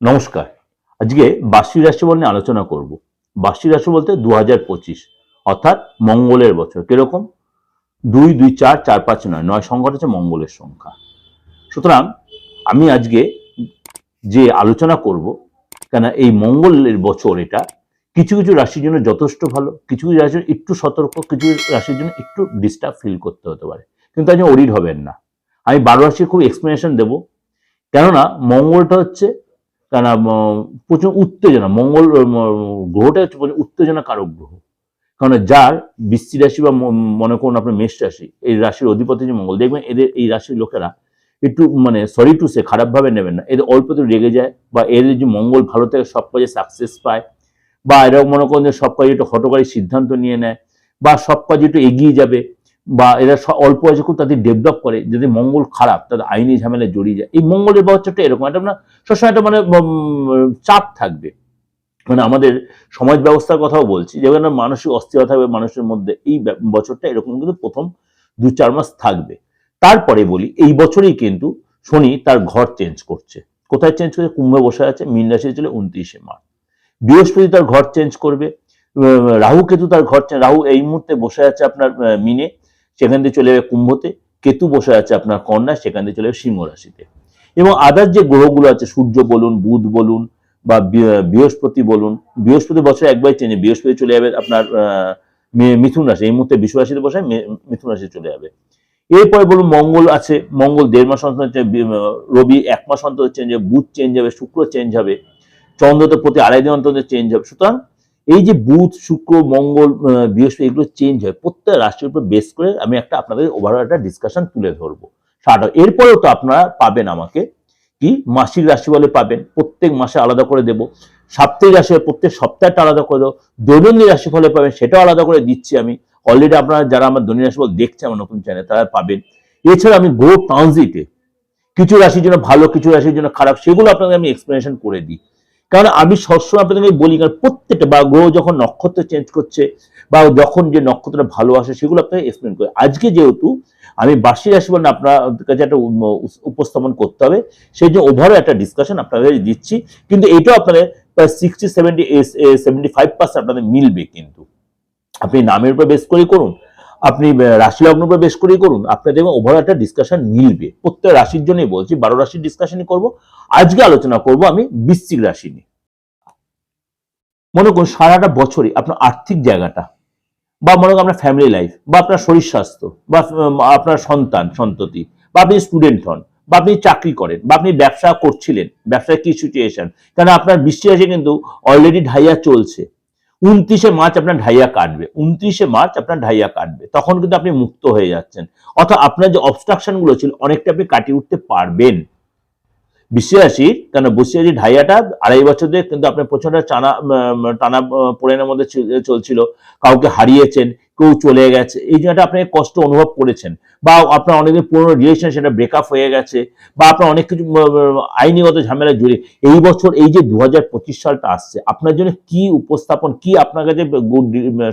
নমস্কার। আজকে বার্ষিক রাশিফল নিয়ে আলোচনা করব। বার্ষিক রাশি বলতে দু হাজার পঁচিশ, অর্থাৎ মঙ্গলের বছর। কীরকম? দুই দুই, চার চার, পাঁচ, নয়। নয় সংখ্যাটা হচ্ছে মঙ্গলের সংখ্যা। সুতরাং আমি আজকে যে আলোচনা করব কেন এই মঙ্গলের বছর এটা, কিছু কিছু রাশির জন্য যথেষ্ট ভালো, কিছু কিছু রাশির একটু সতর্ক, কিছু রাশির জন্য একটু ডিস্টার্ব ফিল করতে হতে পারে। কিন্তু আজ ওরিড হবেন না। আমি বারো রাশির খুব এক্সপ্লেনেশন দেবো। কেননা মঙ্গলটা হচ্ছে কেন প্রচুর উত্তেজনা, মঙ্গল গ্রহটা হচ্ছে প্রচুর উত্তেজনা কারক গ্রহ। কারণ যার বৃষ্টি রাশি বা মনে করুন আপনার মেষ রাশি, এই রাশির অধিপতি যে মঙ্গল। দেখবেন এদের, এই রাশির লোকেরা একটু মানে সরি টু সে খারাপভাবে নেবেন না। এদের অল্প একটু রেগে যায় বা এদের যে মঙ্গল, ভালো থেকে সব কাজে সাকসেস পায় বা এরকম মনে করেন যে সব কাজে একটু হটকারী সিদ্ধান্ত নিয়ে নেয় বা সব কাজে একটু এগিয়ে যাবে। বা এরা অল্প বয়সে খুব তাদের ডেভেলপ করে, যদি মঙ্গল খারাপ, তাদের আইনি ঝামেলায় জড়িয়ে যায়। এই মঙ্গলের বছরটা এরকম, একটা না সবসময় একটা মানে চাপ থাকবে। মানে আমাদের সমাজ ব্যবস্থার কথাও বলছি যেখানে মানসিক অস্থিরতা থাকবে মানুষের মধ্যে, এই বছরটা এরকম কিন্তু প্রথম দু চার মাস থাকবে। তারপরে বলি, এই বছরেই কিন্তু শনি তার ঘর চেঞ্জ করছে। কোথায় চেঞ্জ করছে? কুম্ভে বসে আছে, মীন রাশি চলে উনত্রিশে মার্চ। বৃহস্পতি তার ঘর চেঞ্জ করবে রাহু কেতু তার ঘর রাহু এই মুহূর্তে বসে আছে আপনার মিনে। সেখান থেকে চলে যাবে কুম্ভতে, কেতু বসে আছে আপনার কন্যা সেখান থেকে চলে যাবে সিংহ রাশিতে। এবং আদার যে গ্রহগুলো আছে, সূর্য বলুন, বুধ বলুন, বা বৃহস্পতি বলুন, বৃহস্পতি বছরে একবার চেঞ্জ বৃহস্পতি চলে যাবে আপনার মিথুন রাশি। এই মুহূর্তে বিশ্ব রাশিতে বসে মিথুন রাশি চলে যাবে। এরপরে বলুন, মঙ্গল আছে, মঙ্গল দেড় মাস অন্তর রবি এক মাস অন্তর চেঞ্জ হবে, বুধ চেঞ্জ হবে, শুক্র চেঞ্জ হবে, চন্দ্র তো প্রতি আড়াই দিন অন্তর চেঞ্জ হবে। সুতরাং এই যে বুধ, শুক্র, মঙ্গল বৃহস্পতি, এগুলো চেঞ্জ হয় প্রত্যেক রাশির উপর বেস করে আমি একটা আপনাদের ওভারঅল একটা ডিসকাশন তুলে ধরবো। সারা এরপরেও তো আপনারা পাবেন আমাকে, কি? মাসিক রাশি বলে পাবেন, প্রত্যেক মাসে আলাদা করে দেব। সাপ্তাহিক রাশি প্রত্যেক সপ্তাহটা আলাদা করে দেবো। দৈনন্দিন রাশি ফলে পাবেন, সেটাও আলাদা করে দিচ্ছি আমি। অলরেডি আপনারা যারা আমার দৈনিক রাশি ফল দেখছে আমার নতুন চ্যানেল তারা পাবেন। এছাড়া আমি গ্রহ ট্রানজিটে কিছু রাশির জন্য ভালো, কিছু রাশির জন্য খারাপ, সেগুলো আপনাদের আমি এক্সপ্লেনেশন করে দিই। কারণ আমি সবসময় আপনাদেরকে বলি, কারণ প্রত্যেকটা বা গ্রহ যখন নক্ষত্র চেঞ্জ করছে বা যখন যে নক্ষত্রটা ভালো আসে সেগুলো আপনাকে এক্সপ্লেন করে। আজকে যেহেতু আমি বার্ষিক রাশি বলে আপনার কাছে একটা উপস্থাপন করতে হবে, সেই জন্য ওভারও একটা ডিসকাশন আপনাদের দিচ্ছি। কিন্তু এটাও আপনাদের প্রায় sixty seventy seventy five percent আপনাদের মিলবে কিন্তু। আপনি নামের উপর বেস করেই করুন আপনি রাশি লগ্নের উপর বেস করেই করুন। আপনাদের ওভারঅল একটা ডিসকাশন মিলবে। প্রত্যেক রাশির জন্যই বলছি, বারো রাশির ডিসকাশনই করব। আজকে আলোচনা করব আমি বৃশ্চিক রাশি নিয়ে। মনে করুন, সারাটা বছরই আপনার আর্থিক জায়গাটা, বা মনে করুন আপনার ফ্যামিলি লাইফ বা আপনার শরীর স্বাস্থ্য, বা আপনার সন্তান, সন্ততি, বা আপনি স্টুডেন্ট হন, বা আপনি চাকরি করেন, বা আপনি ব্যবসা করছিলেন, ব্যবসায় কি সিচুয়েশন কারণ আপনার বৃষ্টি রাশি কিন্তু অলরেডি ঢাইয়া চলছে। উনত্রিশে মার্চ আপনার ঢাইয়া কাটবে। উনত্রিশে মার্চ আপনার ঢাইয়া কাটবে। তখন কিন্তু আপনি মুক্ত হয়ে যাচ্ছেন। অর্থাৎ আপনার যে অবস্ট্রাকশনগুলো ছিল, অনেকটা আপনি কাটিয়ে উঠতে পারবেন। বিশ্বাসী কেন বসিয়াজি ঢাইয়াটা আড়াই বছর ধরে কিন্তু আপনার প্রচণ্ড টানা টানা পোড়েনের মধ্যে চলছিল। কাউকে হারিয়েছেন, কেউ চলে গেছে, এই জন্য আপনি কষ্ট অনুভব করেছেন। বা আপনার অনেকদিন পুরনো রিলেশন সেটা ব্রেকআপ হয়ে গেছে, বা আপনার অনেক কিছু আইনিগত ঝামেলা জুড়ে এই বছর এই যে দু হাজার পঁচিশ সালটা আসছে, আপনার জন্য কি উপস্থাপন, কি আপনার কাছে গুড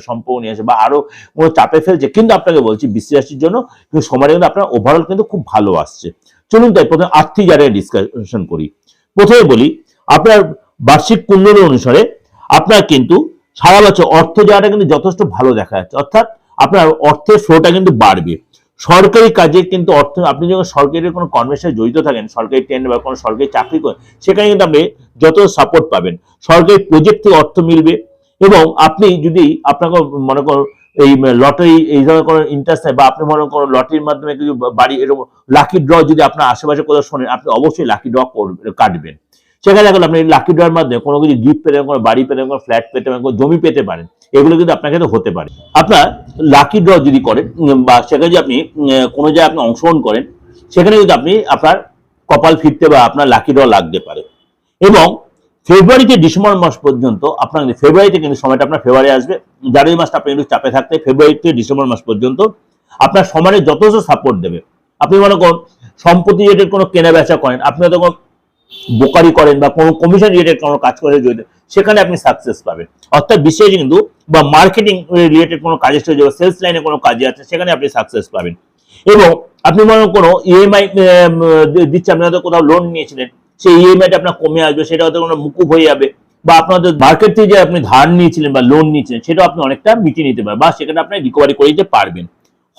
সম্পর্ক নিয়ে আসে, বা আরও কোনো চাপে ফেলছে? কিন্তু আপনাকে বলছি বিশ্বাসীর জন্য কিন্তু সময়টা কিন্তু আপনার ওভারঅল কিন্তু খুব ভালো আসছে। তাই প্রথমে আর্থিক জায়গায় ডিসকাশন করি। প্রথমে বলি, আপনার বার্ষিক কুণ্ডলী অনুসারে আপনার কিন্তু সারা বছর অর্থ জায়গাটা কিন্তু যথেষ্ট ভালো দেখা যাচ্ছে। অর্থাৎ আপনার অর্থের ফ্লোটা কিন্তু বাড়বে। সরকারি কাজে কিন্তু অর্থ, আপনি যখন সরকারি কোনো কর্মের জড়িত থাকেন, সরকারি টেন্ডার বা কোনো সরকারি চাকরি করেন, সেখানে কিন্তু আপনি যত সাপোর্ট পাবেন। সরকারি প্রজেক্ট থেকে অর্থ মিলবে এবং আপনি যদি আপনাকে মনে করুন এই লটারি এই ধরনের কোনো ইন্টারেস্ট নেই বা আপনি মনে করুন লটারির মাধ্যমে কিছু বাড়ি এরকম লাকি ড্র যদি আপনার আশেপাশে কোথাও শোনেন, আপনি অবশ্যই লাকি ড্র কাটবেন। সেখানে এখন আপনি লাকি ড্রয়ের মাধ্যমে কোনো কিছু গিফট পেতে কোনো বাড়ি পেতে কোনো ফ্ল্যাট পেতে কোনো জমি পেতে পারেন, এগুলো কিন্তু আপনার কাছে হতে পারে। আপনার লাকি ড্র যদি করেন বা সেখানে যদি আপনি কোনো জায়গায় আপনি অংশগ্রহণ করেন, সেখানে কিন্তু আপনি আপনার কপাল ফিরতে বা আপনার লাকি ড্র লাগতে পারে। এবং ফেব্রুয়ারি থেকে ডিসেম্বর মাস পর্যন্ত আপনার ফেব্রুয়ারিতে কিন্তু সময়টা আপনার ফেব্রুয়ারি আসবে, জানুয়ারি মাসটা আপনি একটু চাপে থাকতে ফেব্রুয়ারি থেকে ডিসেম্বর মাস পর্যন্ত আপনার সমানে যথেষ্ট সাপোর্ট দেবে। আপনি মনে করুন, সম্পত্তি রিলেটেড কোনো কেনা বেচা করেন, আপনি হয়তো কোনো বোকারি করেন বা কোনো কমিশন রিলেটেড কোনো কাজ করে জড়িত, সেখানে আপনি সাকসেস পাবেন। অর্থাৎ বিশেষ কিন্তু বা মার্কেটিং রিলেটেড কোনো কাজের সাথে সেলস লাইনে কোনো কাজে আছে, সেখানে আপনি সাকসেস পাবেন। এবং আপনি মনে করুন কোনো ইএমআই দিচ্ছে, আপনি হয়তো কোথাও লোন নিয়েছিলেন সেই ইএমআইটা আপনার কমে আসবে, সেটা হয়তো কোনো মুকুব হয়ে যাবে, বা আপনাদের মার্কেট থেকে যে আপনি ধার নিয়েছিলেন বা লোন নিয়েছিলেন, সেটা আপনি অনেকটা মিটিয়ে নিতে পারবেন বা সেখানে আপনি রিকভারি করে দিতে পারবেন।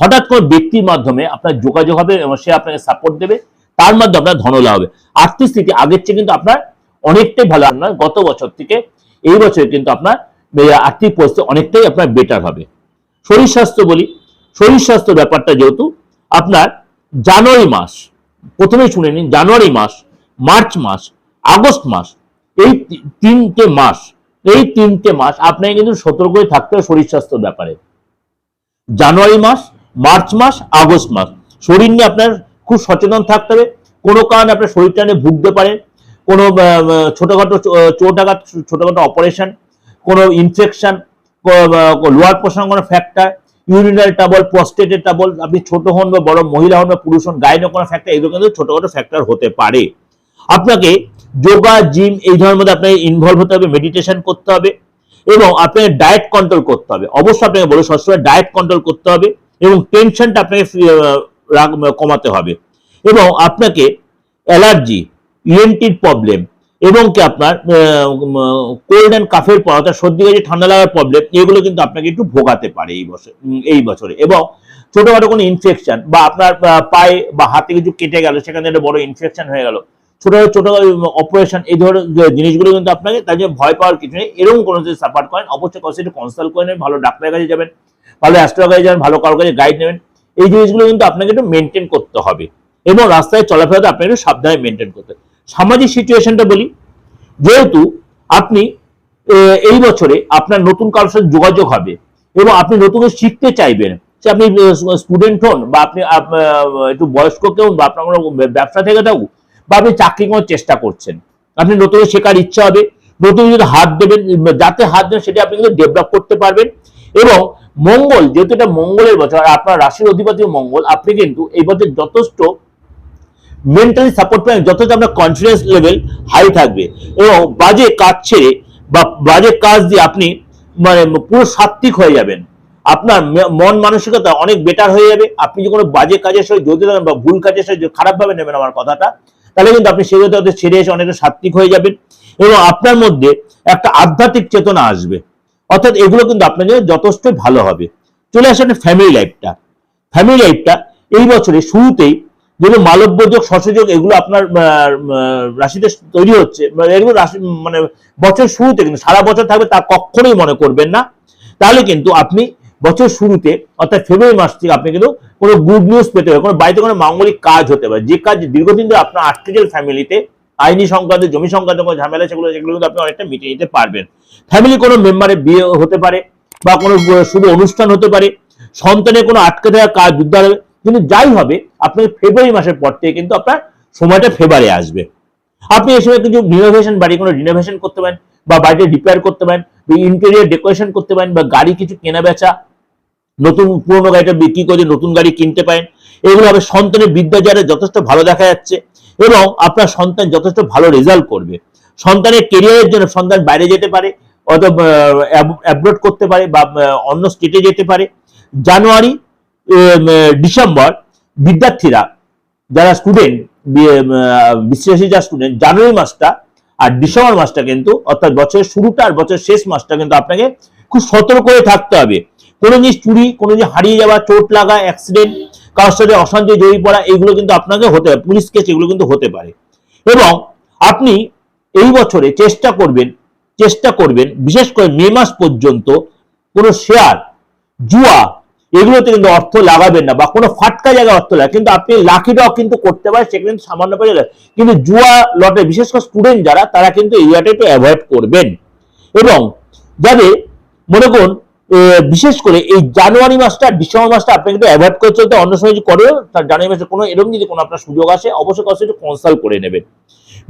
হঠাৎ করে ব্যক্তির মাধ্যমে আপনার যোগাযোগ হবে এবং সে আপনাকে সাপোর্ট দেবে, তার মাধ্যমে আপনার ধনলাভ হবে। আর্থিক স্থিতি আগের চেয়ে কিন্তু আপনার অনেকটাই ভালো, আপনার গত বছর থেকে এই বছরে কিন্তু আপনার আর্থিক পরিস্থিতি অনেকটাই আপনার বেটার হবে। শরীর স্বাস্থ্য বলি, শরীর স্বাস্থ্য ব্যাপারটা যেহেতু আপনার জানুয়ারি মাস, প্রথমেই শুনে নিন, জানুয়ারি মাস মার্চ মাস আগস্ট মাস এই তিনটে মাস এই তিনটে মাস আপনাকে কিন্তু সতর্ক হয়ে থাকতে হবে শরীর স্বাস্থ্যের ব্যাপারে। জানুয়ারি মাস মার্চ মাস আগস্ট মাস শরীর নিয়ে আপনার খুব সচেতন থাকতে হবে। কোনো কারণে আপনার শরীরটা নিয়ে ভুগতে পারেন কোনো ছোটখাটো চো- আহ, চোট আঘাত ছোটখাটো অপারেশন কোনো ইনফেকশন লোয়ার পোষণ কোনো ফ্যাক্টর ইউরিনাল টাবল প্রস্টেটের টাবল আপনি ছোট হন বা বড় মহিলা হন বা পুরুষ হন গাইনো কোনো ফ্যাক্টর এগুলো কিন্তু ছোটখাটো ফ্যাক্টর হতে পারে। আপনাকে যোগা জিম এই ধরনের মধ্যে আপনাকে ইনভলভ হতে হবে মেডিটেশন করতে হবে এবং আপনাকে ডায়েট কন্ট্রোল করতে হবে। অবশ্যই আপনাকে বলো সবসময় ডায়েট কন্ট্রোল করতে হবে এবং টেনশনটা আপনাকে কমাতে হবে। এবং আপনাকে অ্যালার্জি ইএনটির প্রবলেম এবং কি আপনার কোল্ড অ্যান্ড কাফের পর, অর্থাৎ সর্দি, কাশি, ঠান্ডা লাগার প্রবলেম এগুলো কিন্তু আপনাকে একটু ভোগাতে পারে এই বছর এই বছরে। এবং ছোটোখাটো কোনো ইনফেকশন বা আপনার পায়ে বা হাতে কিছু কেটে গেল, সেখানে একটা বড় ইনফেকশন হয়ে গেল ছোট ছোট অপারেশন এই ধরনের জিনিসগুলো কিন্তু আপনাকে তার জন্য ভয় পাওয়ার কিছু নেই। এরকম কোনো যদি সাপোর্ট করেন, অবশ্যই কাছে একটু কনসাল্ট করে নেবেন, ভালো ডাক্তারের কাছে যাবেন, ভালো অ্যাস্ট্রোর কাছে যাবেন, ভালো কারোর কাছে গাইড নেবেন। এই জিনিসগুলো কিন্তু আপনাকে একটু মেনটেন করতে হবে এবং রাস্তায় চলাফেরাতে আপনাকে একটু সাবধানে মেনটেন করতে হবে। সামাজিক সিচুয়েশনটা বলি, যেহেতু আপনি এই বছরে আপনার নতুন কারোর সাথে যোগাযোগ হবে এবং আপনি নতুন শিখতে চাইবেন সে আপনি স্টুডেন্ট হন বা আপনি একটু বয়স্ক কেউ বা আপনার কোনো ব্যবসা থেকে থাকুক বা আপনি চাকরি করার চেষ্টা করছেন। আপনি নতুন শেখার ইচ্ছা হবে, নতুন যদি হাত দেবেন, যাতে হাত দেবেন সেটা আপনি কিন্তু ডেভেলপ করতে পারবেন। এবং মঙ্গল, যেহেতু এটা মঙ্গলের বছর, আর আপনার রাশির অধিপতি মঙ্গল, আপনি কিন্তু এই বছর যথেষ্ট মেন্টালি সাপোর্ট পাবেন, যথেষ্ট আপনার কনফিডেন্স লেভেল হাই থাকবে। এবং বাজে কাজ ছেড়ে বা বাজে কাজ দিয়ে আপনি মানে পুরো সাত্বিক হয়ে যাবেন। আপনার মন মানসিকতা অনেক বেটার হয়ে যাবে। আপনি যে কোনো বাজে কাজের সঙ্গে জড়িত বা ভুল কাজের সঙ্গে খারাপভাবে নেবেন আমার কথাটা তাহলে কিন্তু আপনি সেগুলো হতে ছেড়ে এসে অনেকটা সাত্বিক হয়ে যাবেন এবং আপনার মধ্যে একটা আধ্যাত্মিক চেতনা আসবে। অর্থাৎ এগুলো কিন্তু আপনার জন্য যথেষ্ট ভালো হবে। চলে আসেন ফ্যামিলি লাইফটা ফ্যামিলি লাইফটা এই বছরে শুরুতেই যেগুলো মালব্যযোগ সসযোগ এগুলো আপনার রাশিতে তৈরি হচ্ছে মানে এগুলো রাশি মানে বছর শুরুতে কিন্তু সারা বছর থাকবে তা কখনোই মনে করবেন না। তাহলে কিন্তু আপনি বছর শুরুতে, অর্থাৎ ফেব্রুয়ারি মাস থেকে আপনি কিন্তু কোনো গুড নিউজ পেতে পারেন, কোনো বাড়িতে কোনো মাঙ্গলিক কাজ হতে পারে। যে কাজ দীর্ঘদিন ধরে আপনার আর্টিকেল ফ্যামিলিতে আইনি সংক্রান্ত, জমি সংক্রান্ত কোনো ঝামেলা সেগুলো সেগুলো কিন্তু আপনি অনেকটা মিটিয়ে নিতে পারবেন। ফ্যামিলি কোনো মেম্বারের বিয়ে হতে পারে, বা কোনো শুভ অনুষ্ঠান হতে পারে, সন্তানের কোনো আটকে থাকা কাজ, উদ্ধার হবে। কিন্তু যাই হবে, আপনার ফেব্রুয়ারি মাসের পর থেকে কিন্তু আপনার সময়টা ফেব্রুয়ারি আসবে। আপনি এই সময় কিছু রিনোভেশন বাড়ি, কোনো রিনোভেশন করতে পারেন, বা বাড়িতে রিপেয়ার করতে পারেন ইন্টেরিয়ার ডেকোরেশন করতে পারেন, বা গাড়ি কিছু কেনা বেচা নতুন পুরোনো গাড়িটা বিক্রি করে নতুন গাড়ি কিনতে পারেন। এগুলো হবে সন্তানের বিদ্যাচারে যথেষ্ট ভালো দেখা যাচ্ছে এবং আপনার সন্তান যথেষ্ট ভালো রেজাল্ট করবে। সন্তানের কেরিয়ারের জন্য সন্তান বাইরে যেতে পারে অ্যাব্রোড করতে পারে বা অন্য স্টেটে যেতে পারে। জানুয়ারি ডিসেম্বর, বিদ্যার্থীরা যারা স্টুডেন্ট বিশ্বাসী যারা স্টুডেন্ট জানুয়ারি মাসটা আর ডিসেম্বর মাসটা কিন্তু অর্থাৎ বছরের শুরুটা আর বছরের শেষ মাসটা কিন্তু আপনাকে খুব সতর্ক হয়ে থাকতে হবে। কোনো জিনিস চুরি, কোনো জিনিস হারিয়ে যাওয়া, চোট লাগা অ্যাক্সিডেন্ট কারোর সাথে অশান্তি, জড়িয়ে পড়া, এগুলো কিন্তু আপনাকে হতে পারে পুলিশ কেস এগুলো কিন্তু হতে পারে। এবং আপনি এই বছরে চেষ্টা করবেন চেষ্টা করবেন, বিশেষ করে মে মাস পর্যন্ত কোনো শেয়ার জুয়া, এগুলোতে কিন্তু অর্থ লাগাবেন না বা কোনো ফাটকা জায়গায় অর্থ লাগে কিন্তু আপনি লাকি ড্র কিন্তু করতে পারেন, সেখানে কিন্তু সামান্য পয়সা কিন্তু জুয়া লটে, বিশেষ করে স্টুডেন্ট যারা, তারা কিন্তু এই একটু অ্যাভয়েড করবেন। এবং যাদের, মনে করুন বিশেষ করে এই জানুয়ারি মাসটা, ডিসেম্বর মাসটা আপনি কিন্তু অ্যাভয়েড করে চলতে, অন্য সময় যদি করেও তার জানুয়ারি মাসে কোনো এরকম যদি কোনো আপনার সুযোগ আসে, অবশ্যই কাছে কনসাল্ট করে নেবেন।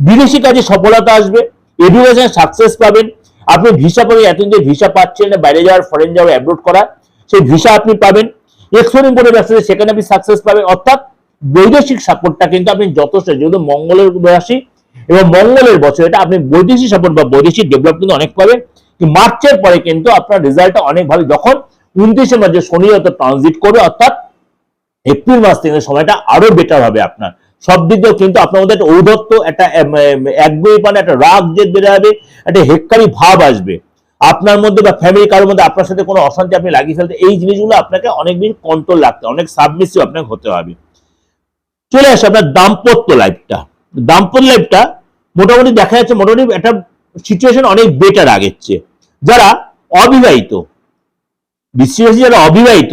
বিদেশি কাজে সফলতা আসবে এডুকেশন সাকসেস পাবেন। আপনি ভিসা পাবেন, এতদিন যে ভিসা পাচ্ছেন না, বাইরে যাওয়ার ফরেন যাওয়ার অ্যাব্রোড করা সেই ভিসা আপনি পাবেন। এক্সপোর্ট ইম্পোর্টের ব্যবসা সেখানে আপনি সাকসেস পাবেন। অর্থাৎ বৈদেশিক সাপোর্টটা কিন্তু আপনি যথেষ্ট, যেহেতু মঙ্গলের রাশি এবং মঙ্গলের বছর, এটা আপনি বৈদেশিক সাপোর্ট বা বৈদেশিক ডেভেলপ কিন্তু অনেক পাবেন। মার্চের পরে কিন্তু আপনার রেজাল্টটা অনেক ভালো। যখন উনত্রিশে মার্চে শনি হয়তো ট্রানজিট করবে, অর্থাৎ এপ্রিল মাস থেকে সময়টা আরও বেটার হবে আপনার। সব দিক দিয়েও কিন্তু আপনার মধ্যে একটা ঔদত্ত একটা একগুই মানে একটা রাগ জেদ বেড়ে যাবে, একটা হেক্কারি ভাব আসবে। আপনার মধ্যে বা ফ্যামিলি কারোর মধ্যে আপনার সাথে কোনো অশান্তি আপনি লাগিয়ে ফেলতে, এই জিনিসগুলো আপনাকে অনেক বেশি কন্ট্রোল রাখতে অনেক সাবমিসিভ আপনাকে হতে হবে। চলে আসে আপনার দাম্পত্য লাইফটা দাম্পত্য লাইফটা মোটামুটি দেখা যাচ্ছে, মোটামুটি একটা সিচুয়েশন অনেক বেটার আগের চেয়ে। যারা অবিবাহিত বিশেষ যারা অবিবাহিত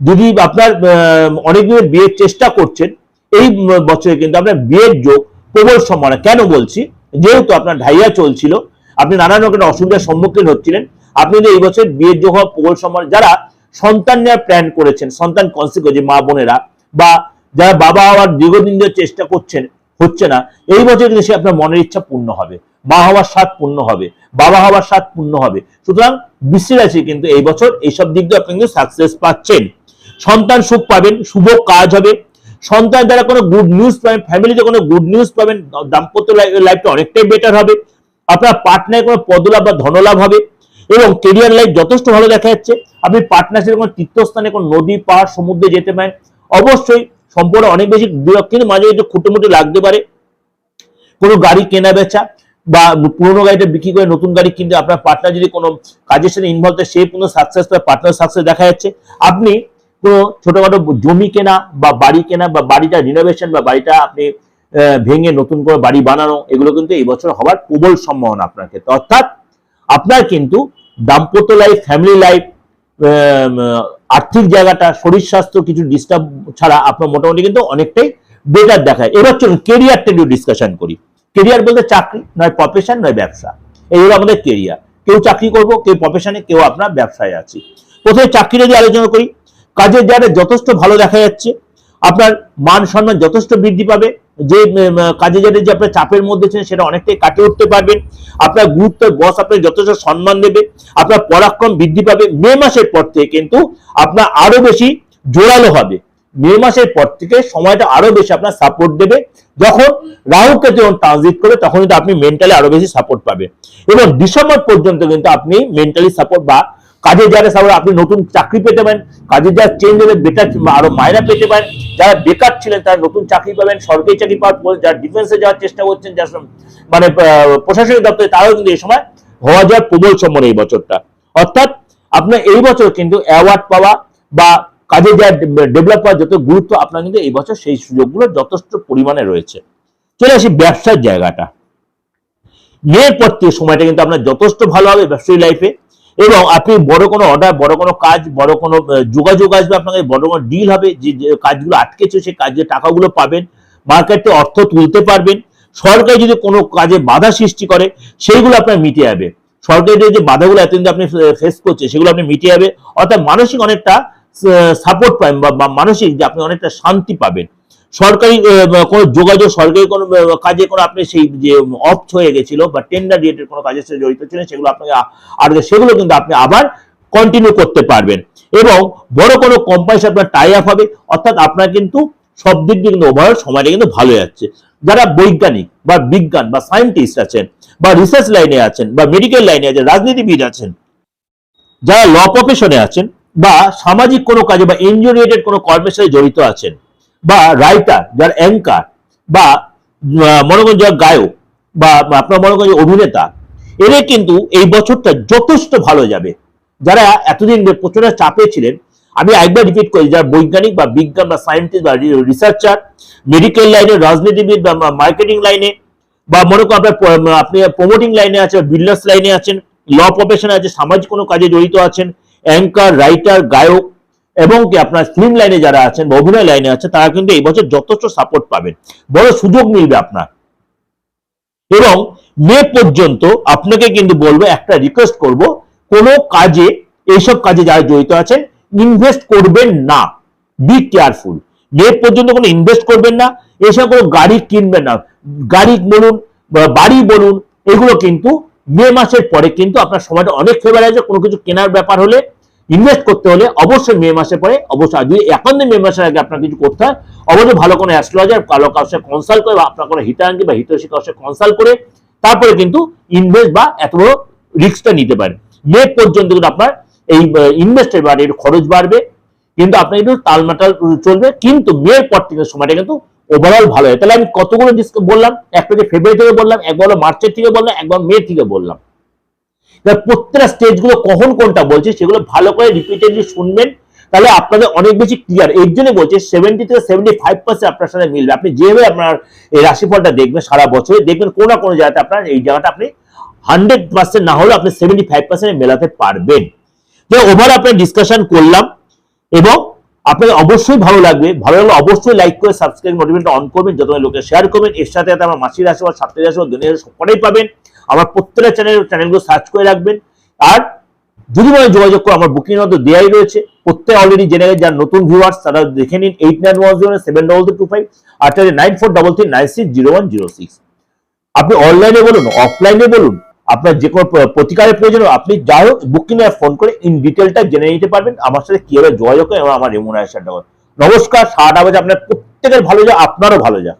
যদি আপনার আহ, অনেক বিয়ের চেষ্টা করছেন এই বছরে কিন্তু আপনার বিয়ের যোগ প্রবল সম্ভাবনা। কেন বলছি? যেহেতু আপনার ঢাইয়া চলছিল আপনি নানান রকমের অসুবিধার সম্মুখীন হচ্ছিলেন আপনি এই বছর বিয়ের যোগ হওয়া প্রবল সম্ভাবনা যারা সন্তান নেওয়ার প্ল্যান করেছেন সন্তান কনসিভ যে মা বোনেরা বা যারা বাবা হওয়ার দীর্ঘদিন ধরে চেষ্টা করছেন হচ্ছে না এই বছর কিন্তু সে আপনার মনের ইচ্ছা পূর্ণ হবে। মা হওয়ার স্বাদ পূর্ণ হবে বাবা হওয়ার স্বাদ পূর্ণ হবে। সুতরাং বৃশ্চিক রাশি কিন্তু এই বছর এইসব দিক দিয়ে আপনি কিন্তু সাকসেস পাচ্ছেন। সন্তান সুখ পাবেন, শুভ কাজ হবে। সন্তান দ্বারা কোনো গুড নিউজ পাবেন ফ্যামিলিতে কোনো গুড নিউজ পাবেন, দাম্পত্য লাইফটা অনেকটাই বেটার হবে। আপনার পার্টনার কোনো পদলাভ বা ধনলাভ হবে এবং কেরিয়ার লাইফ যথেষ্ট ভালো দেখা যাচ্ছে। আপনি পার্টনারশিপ কোনো তীর্থস্থানে কোনো নদী, পাহাড়, সমুদ্রে যেতে পারেন। অবশ্যই সম্পর্ক অনেক বেশি বিরক্ত কিন্তু মাঝে একটু খুঁটোমুটি লাগতে পারে। কোনো গাড়ি কেনা বেচা বা পুরোনো গাড়িটা বিক্রি করে নতুন গাড়ি কিনতে আপনার পার্টনার যদি কোনো কাজের সাথে ইনভলভ থাকে সেই পুরো সাকসেস পায় পার্টনার সাকসেস দেখা যাচ্ছে। আপনি কোনো ছোটখাটো জমি কেনা বা বাড়ি কেনা বা বাড়িটা রিনোভেশন বা বাড়িটা আপনি ভেঙে নতুন করে বাড়ি বানানো, এগুলো কিন্তু এই বছর হওয়ার প্রবল সম্ভাবনা আপনার ক্ষেত্রে। অর্থাৎ আপনার কিন্তু দাম্পত্য লাইফ ফ্যামিলি লাইফ আর্থিক জায়গাটা, শরীর স্বাস্থ্য কিছু ডিস্টার্ব ছাড়া আপনার মোটামুটি কিন্তু অনেকটাই বেটার দেখায়। এবার চলুন কেরিয়ারটা একটু ডিসকাশন করি। কেরিয়ার বলতে চাকরি, নয় প্রফেশন নয় ব্যবসা। এই হলো আমাদের কেরিয়ার কেউ চাকরি করব, কেউ প্রফেশনে কেউ আপনার ব্যবসায় আছি। প্রথমে চাকরি যদি আলোচনা করি। কাজের জায়গাটা যথেষ্ট ভালো দেখা যাচ্ছে। আপনার মান সম্মান যথেষ্ট বৃদ্ধি পাবে। যে কাজে জায়গায় যে আপনার চাপের মধ্যে ছিলেন, সেটা অনেকটাই কাটিয়ে উঠতে পারবেন। আপনার গুরুত্ব বস আপনার যথেষ্ট সম্মান দেবে। আপনার পরাক্রম বৃদ্ধি পাবে। মে মাসের পর থেকে কিন্তু আপনার আরও বেশি জোরালো হবে। মে মাসের পর থেকে সময়টা আরও বেশি আপনার সাপোর্ট দেবে। যখন রাহুকে যখন ট্রানজিট করবে, তখন কিন্তু আপনি মেন্টালি আরও বেশি সাপোর্ট পাবে। এবং ডিসেম্বর পর্যন্ত কিন্তু আপনি মেন্টালি সাপোর্ট বা কাজের যারা সাপোর্ট আপনি নতুন চাকরি পেতে পারেন কাজের যারা চেঞ্জ হবে বেটার আরও মায়না পেতে পারেন, যারা বেকার ছিলেন, তারা নতুন চাকরি পাবেন, সরকারি চাকরি পাওয়ার পর যারা ডিফেন্সে যাওয়ার চেষ্টা করছেন, যারা মানে প্রশাসনিক দপ্তরে, তারাও কিন্তু এই সময় হওয়া যাওয়ার প্রবল সম্ভাবনা এই বছরটা। অর্থাৎ আপনার এই বছর কিন্তু অ্যাওয়ার্ড পাওয়া বা কাজে যা ডেভেলপ হওয়ার যত গুরুত্ব আপনার কিন্তু এই বছর সেই সুযোগগুলো যথেষ্ট পরিমাণে রয়েছে। চলে আসি ব্যবসার জায়গাটা। মেয়ের পর থেকে সময়টা কিন্তু আপনার যথেষ্ট ভালো হবে ব্যবসায়ী লাইফে এবং আপনি বড় কোনো অর্ডার বড় কোনো কাজ, বড় কোনো যোগাযোগ আসবে আপনাকে, বড় কোনো ডিল হবে, যে কাজগুলো আটকেছে, সেই কাজের টাকাগুলো পাবেন মার্কেটে অর্থ তুলতে পারবেন। সরকার যদি কোনো কাজে বাধা সৃষ্টি করে, সেইগুলো আপনার মিটে যাবে। সরকারের যে বাধাগুলো এতদিন আপনি ফেস করছে, সেগুলো আপনি মিটে যাবে। অর্থাৎ মানসিক অনেকটা সাপোর্ট পাবেন বা মানসিক যে আপনি অনেকটা শান্তি পাবেন। সরকারি কোনো যোগাযোগ, সরকারি কোনো কাজে কোনো আপনি সেই যে অফ হয়ে গেছিল বা টেন্ডার রিলেটেড কোনো কাজের সাথে জড়িত ছিলেন, সেগুলো আপনাকে আর সেগুলো কিন্তু আপনি আবার কন্টিনিউ করতে পারবেন। এবং বড় কোনো কোম্পানির সাথে আপনার টাই আপ হবে, অর্থাৎ আপনার কিন্তু সব দিক দিয়ে কিন্তু ওভারঅল সময়টা কিন্তু ভালো যাচ্ছে। যারা বৈজ্ঞানিক বা বিজ্ঞান বা সায়েন্টিস্ট আছেন বা রিসার্চ লাইনে আছেন বা মেডিকেল লাইনে আছেন, রাজনীতিবিদ আছেন, যারা ল প্রফেশনে আছেন বা সামাজিক কোনো কাজে বা এনজিও রিলেটেড কোনো কর্মের সাথে জড়িত আছেন, বা রাইটার যার অ্যাঙ্কার বা মনে করেন যারা গায়ক, বা আপনার মনে যে অভিনেতা, এদের কিন্তু এই বছরটা যথেষ্ট ভালো যাবে। যারা এতদিন প্রচণ্ড চাপে ছিলেন, আমি একবার রিপিট করি, যারা বৈজ্ঞানিক বা বিজ্ঞান বা সায়েন্টিস্ট বা রিসার্চার মেডিকেল লাইনে রাজনীতিবিদ বা মার্কেটিং লাইনে বা মনে করো আপনার আপনি প্রমোটিং লাইনে আছেন বিল্ডার্স লাইনে আছেন ল প্রফেশনে আছে, সামাজিক কোনো কাজে জড়িত আছেন অ্যাঙ্কার রাইটার গায়ক এবং কি আপনার ফিল্ম লাইনে যারা আছেন বা অভিনয় লাইনে আছে তারা কিন্তু এই বছর যথেষ্ট সাপোর্ট পাবেন। বড় সুযোগ মিলবে আপনার। এবং মে পর্যন্ত আপনাকে কিন্তু বলব, একটা রিকোয়েস্ট করব, কোনো কাজে, এইসব কাজে যারা জড়িত আছেন ইনভেস্ট করবেন না। বি কেয়ারফুল মে পর্যন্ত কোনো ইনভেস্ট করবেন না, এসব কোনো গাড়ি কিনবেন না। গাড়ি বলুন বাড়ি বলুন, এগুলো কিন্তু মে মাসের পরে কিন্তু আপনার সময়টা অনেক ফেভার আছে কোনো কিছু কেনার ব্যাপার হলে ইনভেস্ট করতে হলে অবশ্যই মে মাসের পরে, অবশ্যই যদি এখন মে মাসের আগে আপনার কিছু করতে হয়, অবশ্যই ভালো কোনো অ্যাস্ট্রোলজার কালো সাথে কনসাল্ট করে বা আপনার কোনো হিতাঙ্কি বা হিতৈষী সাথে কনসাল্ট করে তারপরে কিন্তু ইনভেস্ট বা এত বড় রিস্কটা নিতে পারেন। মে পর্যন্ত কিন্তু আপনার এই ইনভেস্টের একটু খরচ বাড়বে, কিন্তু আপনার একটু তালমাটাল চলবে, কিন্তু মেয়ের পর থেকে সময়টা কিন্তু ওভারঅল ভালো হয়। তাহলে আমি কতগুলো ডিসক বললাম? একটা যে ফেব্রুয়ারি থেকে বললাম, একবার মার্চের থেকে বললাম, একবার মে থেকে বললাম। প্রত্যেকটা স্টেজগুলো কখন কোনটা বলছে সেগুলো ভালো করে রিপিটেডলি শুনবেন, তাহলে আপনাদের অনেক বেশি ক্লিয়ার এর জন্য বলছে সেভেন্টি থেকে সেভেন্টি ফাইভ পার্সেন্ট আপনার সাথে মিলবে। আপনি যেভাবে আপনার এই রাশিফলটা দেখবেন সারা বছরে, দেখবেন কোনো না কোনো জায়গাতে আপনার এই জায়গাটা আপনি হান্ড্রেড পার্সেন্ট না হলেও আপনি সেভেন্টি ফাইভ পার্সেন্ট মেলাতে পারবেন। তো ওভার আপনার ডিসকাশন করলাম এবং আপনাদের অবশ্যই ভালো লাগবে। ভালো লাগলে অবশ্যই লাইক করে সাবস্ক্রাইব নোটিফিকেশন অন করবেন। যত লোকে শেয়ার করবেন, এর সাথে আমার মাসির সাপ্তাহিক রাশি বা দিনের সবকটাই পাবেন। আমার প্রত্যেকটা চ্যানেল চ্যানেলগুলো সার্চ করে রাখবেন আর যদি মনে যোগাযোগ করে আমার বুকিং মতো দেওয়াই রয়েছে প্রত্যেক অলরেডি জেনে গেছে যার নতুন ভিউয়ার্স তারা দেখে নিন eight nine one zero seven double two five আর nine four double three nine six zero one zero six আপনি অনলাইনে বলুন অফলাইনে বলুন আপনার যে কোনো প্রতিকারের প্রয়োজন আপনি যাই হোক বুকিং ফোন করে ইন ডিটেলটা জেনে নিতে পারবেন আমার সাথে কীভাবে যোগাযোগ করে এবং আমার রেমুনারেশনটা নমস্কার সারাটা বাজে আপনার প্রত্যেকের ভালো যা আপনারও ভালো যা